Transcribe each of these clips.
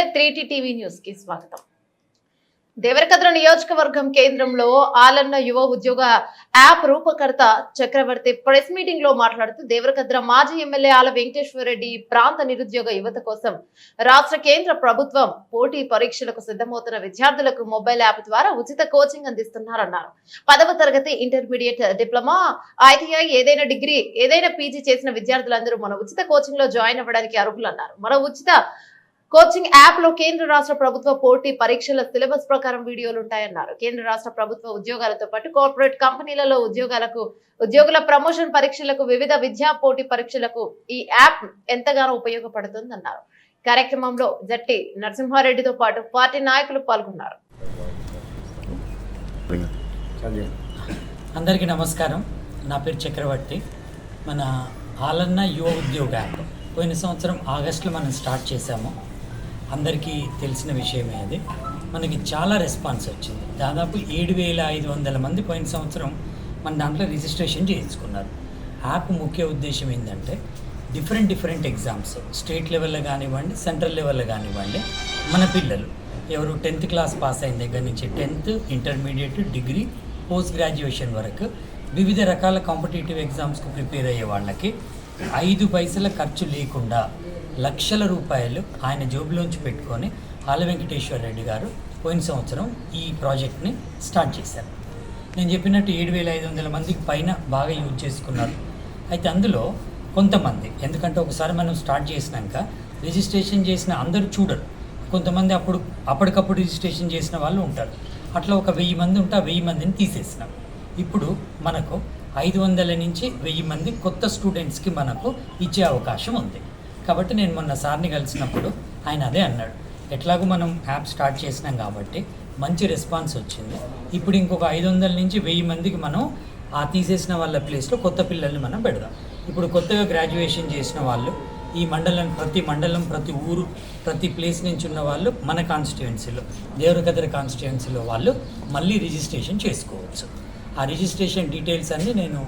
నమస్తే త్రీటీ టీవీ న్యూస్కి స్వాగతం. దేవరకద్ర నియోజకవర్గం కేంద్రంలో ఆలన్న యువ ఉద్యోగ యాప్ రూపకర్త చక్రవర్తి ప్రెస్ మీటింగ్లో మాట్లాడుతూ దేవరకద్ర మాజీ ఎమ్మెల్యే ఆల వెంకటేశ్వరరెడ్డి ప్రాంత నిరుద్యోగ యువత కోసం రాష్ట్ర కేంద్ర ప్రభుత్వం పోటీ పరీక్షలకు సిద్ధమవుతున్న విద్యార్థులకు మొబైల్ యాప్ ద్వారా ఉచిత కోచింగ్ అందిస్తున్నారన్నారు. పదవ తరగతి ఇంటర్మీడియట్ డిప్లొమా ఐటీఐ ఏదైనా డిగ్రీ ఏదైనా పీజీ చేసిన విద్యార్థులందరూ మన ఉచిత కోచింగ్లో జాయిన్ అవ్వడానికి అర్హులన్నారు. మన ఉచిత కోచింగ్ యాప్లో కేంద్ర రాష్ట్ర ప్రభుత్వ పోటీ పరీక్షల సిలబస్ ప్రకారం వీడియోలు ఉంటాయన్నారు. కేంద్ర రాష్ట్ర ప్రభుత్వ ఉద్యోగాలతో పాటు కార్పొరేట్ కంపెనీలలో ఉద్యోగాలకు ఉద్యోగుల ప్రమోషన్ పరీక్షలకు వివిధ విద్యా పోటీ పరీక్షలకు ఈ యాప్ ఎంతగానో ఉపయోగపడుతుందన్నారు. కార్యక్రమంలో జట్టి నరసింహారెడ్డితో పాటు పార్టీ నాయకులు పాల్గొన్నారు. అందరికీ నమస్కారం. నా పేరు చక్రవర్తి. మన ఆలన్న యువ ఉద్యోగ యాప్ పోయిన సంవత్సరం ఆగస్టులో మనం స్టార్ట్ చేశాము. అందరికీ తెలిసిన విషయమే అది. మనకి చాలా రెస్పాన్స్ వచ్చింది. దాదాపు ఏడు వేల ఐదు వందల మంది పోయిన సంవత్సరం మన దాంట్లో రిజిస్ట్రేషన్ చేయించుకున్నారు. యాప్ ముఖ్య ఉద్దేశం ఏంటంటే డిఫరెంట్ డిఫరెంట్ ఎగ్జామ్స్ స్టేట్ లెవెల్లో కానివ్వండి సెంట్రల్ లెవెల్లో కానివ్వండి మన పిల్లలు. ఎవరు టెన్త్ క్లాస్ పాస్ అయిన దగ్గర నుంచి tenth intermediate degree post graduation వరకు వివిధ రకాల కాంపిటేటివ్ ఎగ్జామ్స్కి ప్రిపేర్ అయ్యే వాళ్ళకి ఐదు పైసల ఖర్చు లేకుండా లక్షల రూపాయలు ఆయన జోబులోంచి పెట్టుకొని ఆల వెంకటేశ్వర రెడ్డి గారు పోయిన సంవత్సరం ఈ ప్రాజెక్ట్ని స్టార్ట్ చేశారు. నేను చెప్పినట్టు ఏడు వేల ఐదు వందల మందికి పైన బాగా యూజ్ చేసుకున్నారు. అయితే అందులో కొంతమంది ఎందుకంటే ఒకసారి మనం స్టార్ట్ చేసినాక రిజిస్ట్రేషన్ చేసిన అందరూ చూడరు. కొంతమంది అప్పుడు అప్పటికప్పుడు రిజిస్ట్రేషన్ చేసిన వాళ్ళు ఉంటారు. అట్లా ఒక వెయ్యి మంది ఉంటే ఆ వెయ్యి మందిని తీసేసినాం. ఇప్పుడు మనకు ఐదు వందల నుంచి వెయ్యి మంది కొత్త స్టూడెంట్స్కి మనకు ఇచ్చే అవకాశం ఉంది. కాబట్టి నేను మొన్న సార్ని కలిసినప్పుడు ఆయన అదే అన్నాడు. ఎట్లాగో మనం యాప్ స్టార్ట్ చేసినాం కాబట్టి మంచి రెస్పాన్స్ వచ్చింది. ఇప్పుడు ఇంకొక ఐదు వందల నుంచి వెయ్యి మందికి మనం ఆ తీసేసిన వాళ్ళ ప్లేస్లో కొత్త పిల్లల్ని మనం పెడదాం. ఇప్పుడు కొత్తగా గ్రాడ్యుయేషన్ చేసిన వాళ్ళు ఈ మండలం ప్రతి మండలం ప్రతి ఊరు ప్రతి ప్లేస్ నుంచి ఉన్న వాళ్ళు మన కాన్స్టిట్యుయెన్సీలో దేవరకద్ర కాన్స్టిట్యుయెన్సీలో వాళ్ళు మళ్ళీ రిజిస్ట్రేషన్ చేసుకోవచ్చు. ఆ రిజిస్ట్రేషన్ డీటెయిల్స్ అన్నీ నేను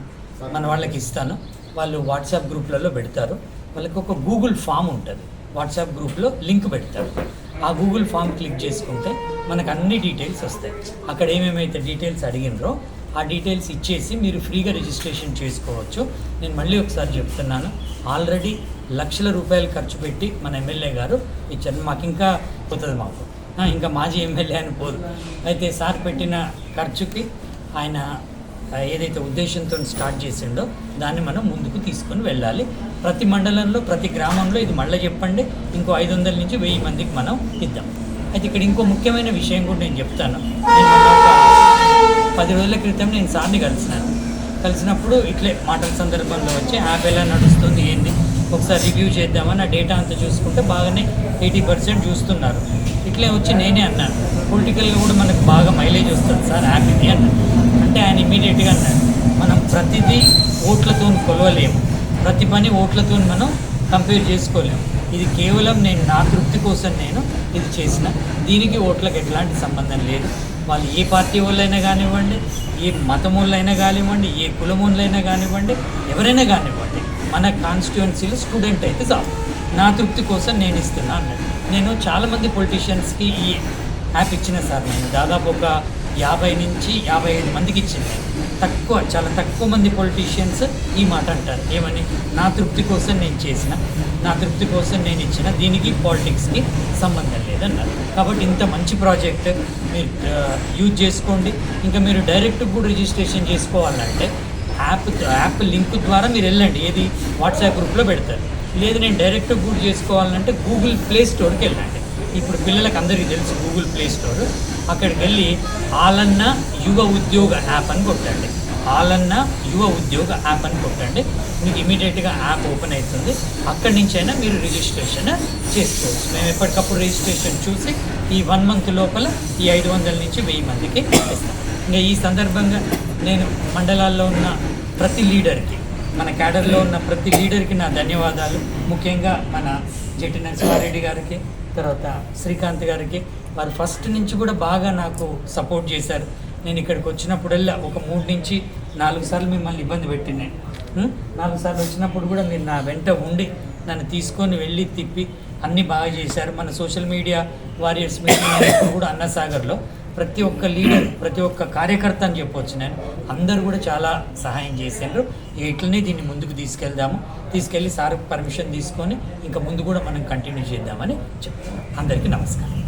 మన వాళ్ళకి ఇస్తాను. వాళ్ళు వాట్సాప్ గ్రూప్లలో పెడతారు. వాళ్ళకి ఒక గూగుల్ ఫామ్ ఉంటుంది. వాట్సాప్ గ్రూప్లో లింక్ పెడతారు. ఆ గూగుల్ ఫామ్ క్లిక్ చేసుకుంటే మనకు అన్ని డీటెయిల్స్ వస్తాయి. అక్కడ ఏమేమైతే డీటెయిల్స్ అడిగినరో ఆ డీటెయిల్స్ ఇచ్చేసి మీరు ఫ్రీగా రిజిస్ట్రేషన్ చేసుకోవచ్చు. నేను మళ్ళీ ఒకసారి చెప్తున్నాను. ఆల్రెడీ లక్షల రూపాయలు ఖర్చు పెట్టి మన ఎమ్మెల్యే గారు ఇచ్చారు. మాకు ఇంకా పోతుంది మాకు. ఇంకా మాజీ ఎమ్మెల్యే అని పోదు. అయితే సార్ పెట్టిన ఖర్చుకి ఆయన ఏదైతే ఉద్దేశంతో స్టార్ట్ చేసిండో దాన్ని మనం ముందుకు తీసుకొని వెళ్ళాలి. ప్రతి మండలంలో ప్రతి గ్రామంలో ఇది మళ్ళీ చెప్పండి. ఇంకో ఐదు వందల నుంచి వెయ్యి మందికి మనం ఇద్దాం. అయితే ఇక్కడ ఇంకో ముఖ్యమైన విషయం కూడా నేను చెప్తాను. నేను పది రోజుల క్రితం నేను సార్ని కలిసినాను. కలిసినప్పుడు ఇట్లే మాటల సందర్భంలో వచ్చి యాప్ ఎలా నడుస్తుంది ఏంది? ఒకసారి రివ్యూ చేద్దామని ఆ డేటా అంతా చూసుకుంటే బాగానే ఎయిటీ పర్సెంట్ చూస్తున్నారు. ఇట్లే వచ్చి నేనే అన్నాను. పొలిటికల్గా కూడా మనకు బాగా మైలేజ్ వస్తుంది సార్ యాప్ ఇది అన్నాను. అంటే ఆయన ఇమీడియట్గా అన్నాడు. మనం ప్రతిదీ ఓట్లతో కొలవలేము. ప్రతి పని ఓట్లతో మనం కంపేర్ చేసుకోలేము. ఇది కేవలం నేను నా తృప్తి కోసం నేను ఇది చేసిన దీనికి ఓట్లకు ఎట్లాంటి సంబంధం లేదు. వాళ్ళు ఏ పార్టీ వాళ్ళైనా కానివ్వండి ఏ మతం వాళ్ళైనా కానివ్వండి ఏ కులం వాళ్ళైనా కానివ్వండి ఎవరైనా కానివ్వండి మన కాన్స్టిట్యుయెన్సీలో స్టూడెంట్ అయితే చాలు. నా తృప్తి కోసం నేను ఇస్తున్నా అన్నాడు. నేను చాలామంది పొలిటీషియన్స్కి ఈ యాప్ ఇచ్చిన సార్ నేను. దాదాపు ఒక యాభై నుంచి యాభై ఐదు మందికి ఇచ్చింది. తక్కువ చాలా తక్కువ మంది పొలిటీషియన్స్ ఈ మాట అంటారు. ఏమని? నా తృప్తి కోసం నేను చేసిన నా తృప్తి కోసం నేను ఇచ్చిన దీనికి పాలిటిక్స్కి సంబంధం లేదన్నారు. కాబట్టి ఇంత మంచి ప్రాజెక్ట్ మీరు uh, యూజ్ చేసుకోండి. ఇంకా మీరు డైరెక్ట్ కూడా రిజిస్ట్రేషన్ చేసుకోవాలంటే యాప్ యాప్ లింక్ ద్వారా మీరు వెళ్ళండి. ఏది? వాట్సాప్ గ్రూప్లో పెడతారు. లేదు నేను డైరెక్ట్ కూడా చేసుకోవాలంటే గూగుల్ ప్లే స్టోర్కి వెళ్ళండి. ఇప్పుడు పిల్లలకు అందరికీ తెలుసు గూగుల్ ప్లే స్టోర్ అక్కడికి వెళ్ళి ఆలన్న యువ ఉద్యోగ యాప్ అని కొట్టండి. ఆలన్న యువ ఉద్యోగ యాప్ అని కొట్టండి. మీకు ఇమీడియట్గా యాప్ ఓపెన్ అవుతుంది. అక్కడి నుంచి అయినా మీరు రిజిస్ట్రేషన్ చేసుకోవచ్చు. మేము ఎప్పటికప్పుడు రిజిస్ట్రేషన్ చూసి ఈ వన్ మంత్ లోపల ఈ ఐదు వందల నుంచి వెయ్యి మందికి ఇస్తాం. ఇంకా ఈ సందర్భంగా నేను మండలాల్లో ఉన్న ప్రతి లీడర్కి మన క్యాడర్లో ఉన్న ప్రతి లీడర్కి నా ధన్యవాదాలు. ముఖ్యంగా మన జెట్టి నరసింహారెడ్డి గారికి తర్వాత శ్రీకాంత్ గారికి వారు ఫస్ట్ నుంచి కూడా బాగా నాకు సపోర్ట్ చేశారు. నేను ఇక్కడికి వచ్చినప్పుడల్లా ఒక మూడు నుంచి నాలుగు సార్లు మిమ్మల్ని ఇబ్బంది పెట్టింది. నాలుగు సార్లు వచ్చినప్పుడు కూడా మీరు నా వెంట ఉండి నన్ను తీసుకొని వెళ్ళి తిప్పి అన్నీ బాగా చేశారు. మన సోషల్ మీడియా వారియర్స్ మీటింగ్ కూడా అన్నసాగర్లో ప్రతి ఒక్క లీడర్ ప్రతి ఒక్క కార్యకర్త అని చెప్పొచ్చు నేను. అందరూ కూడా చాలా సహాయం చేశారు. ఇట్లనే దీన్ని ముందుకు తీసుకెళ్దాము. తీసుకెళ్ళి సార్ పర్మిషన్ తీసుకొని ఇంకా ముందు కూడా మనం కంటిన్యూ చేద్దామని చెప్తున్నాను. అందరికీ నమస్కారం.